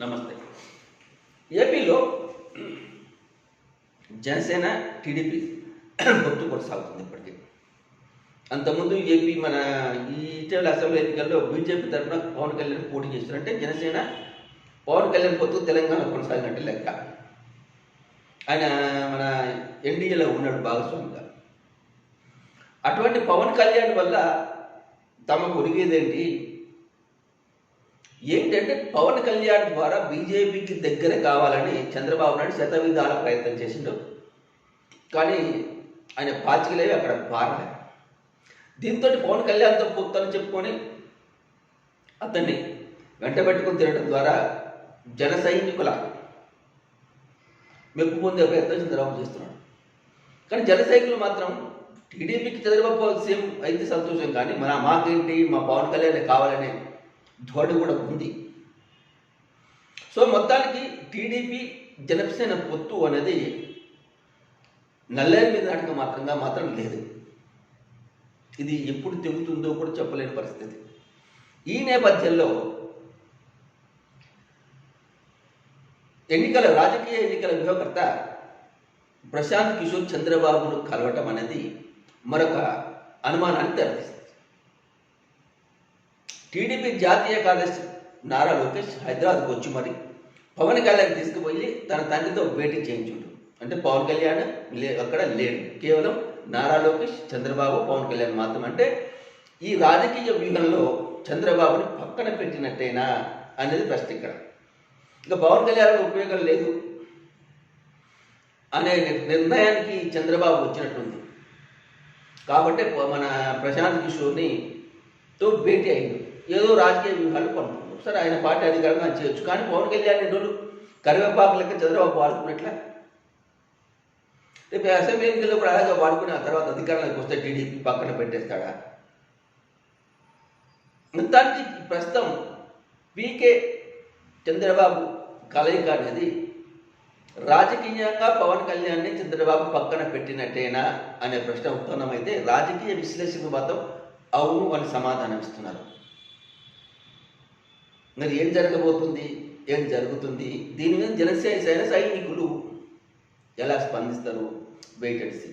నమస్తే. ఏపీలో జనసేన టీడీపీ పొత్తు కొనసాగుతుంది ఇప్పటికీ. అంతకుముందు ఏపీ మన ఈ ఇటీవల అసెంబ్లీ ఎన్నికల్లో బీజేపీ తరఫున పవన్ కళ్యాణ్ పోటీ చేస్తున్నారంటే జనసేన పవన్ కళ్యాణ్ పొత్తు తెలంగాణ కొనసాగినట్టు లెక్క. ఆయన మన ఎన్డీఏలో ఉన్నాడు భాగస్వామిగా. అటువంటి పవన్ కళ్యాణ్ వల్ల తమకు ఒరిగేదేంటి? ఏంటంటే పవన్ కళ్యాణ్ ద్వారా బీజేపీకి దగ్గర కావాలని చంద్రబాబు నాయుడు శతవిధాల ప్రయత్నం చేసిండు. కానీ ఆయన పాచికలేవి అక్కడ పారలే. దీంతో పవన్ కళ్యాణ్తో పొత్తని చెప్పుకొని అతన్ని వెంటబెట్టుకుని తిరగడం ద్వారా జన సైనికుల మెప్పు పొందే ప్రయత్నం చంద్రబాబు చేస్తున్నాడు. కానీ జన సైనికులు మాత్రం టీడీపీకి చంద్రబాబు సీఎం అయితే సంతోషం కానీ మన మాకేంటి? మా పవన్ కళ్యాణ్ కావాలనే ధోరణి కూడా ఉంది. సో మొత్తానికి టీడీపీ జనసేన పొత్తు అనేది నల్లేరు మీద నాటక మాత్రంగా మాత్రం లేదు. ఇది ఎప్పుడు తెగుతుందో కూడా చెప్పలేని పరిస్థితి. ఈ నేపథ్యంలో ఎన్నికల రాజకీయ ఎన్నికల వ్యూహకర్త ప్రశాంత్ కిషోర్ చంద్రబాబును కలవటం అనేది మరొక అనుమానాన్ని తెరదీస్తుంది. టీడీపీ జాతీయ కార్యదర్శి నారా లోకేష్ హైదరాబాద్కు వచ్చి మరి పవన్ కళ్యాణ్ తీసుకుపోయి తన తండ్రితో భేటీ చేయించుడు అంటే పవన్ కళ్యాణ్ లే అక్కడ లేడు. కేవలం నారా లోకేష్ చంద్రబాబు పవన్ కళ్యాణ్ మాత్రం అంటే ఈ రాజకీయ వ్యూహంలో చంద్రబాబుని పక్కన పెట్టినట్టేనా అనేది ప్రశ్న ఇక్కడ. ఇంకా పవన్ కళ్యాణ్ ఉపయోగం లేదు అనే నిర్ణయానికి చంద్రబాబు వచ్చినట్టుంది. కాబట్టి మన ప్రశాంత్ కిషోర్ని తో భేటీ అయింది. ఏదో రాజకీయ వ్యూహాలు పనుకుంటారు సరే ఆయన పార్టీ అధికారంగా చేయొచ్చు. కానీ పవన్ కళ్యాణ్ రోజులు కరివేపాకు లెక్క చంద్రబాబు వాడుకున్నట్ల. రేపు అసెంబ్లీ ఎన్నికల్లో కూడా అలాగే వాడుకుని ఆ తర్వాత అధికారంలోకి వస్తే టీడీపీ పక్కన పెట్టేస్తాడా? మొత్తానికి ప్రస్తుతం పీకే చంద్రబాబు కలయిక అనేది రాజకీయంగా పవన్ కళ్యాణ్ని చంద్రబాబు పక్కన పెట్టినట్టేనా అనే ప్రశ్న ఉత్పన్నమైతే రాజకీయ విశ్లేషకులు మాత్రం అవును అని సమాధానం ఇస్తున్నారు మరి ఏం జరగబోతుంది? ఏం జరుగుతుంది? దీని మీద జనసేన సైనికులు ఎలా స్పందిస్తారు? Wait and see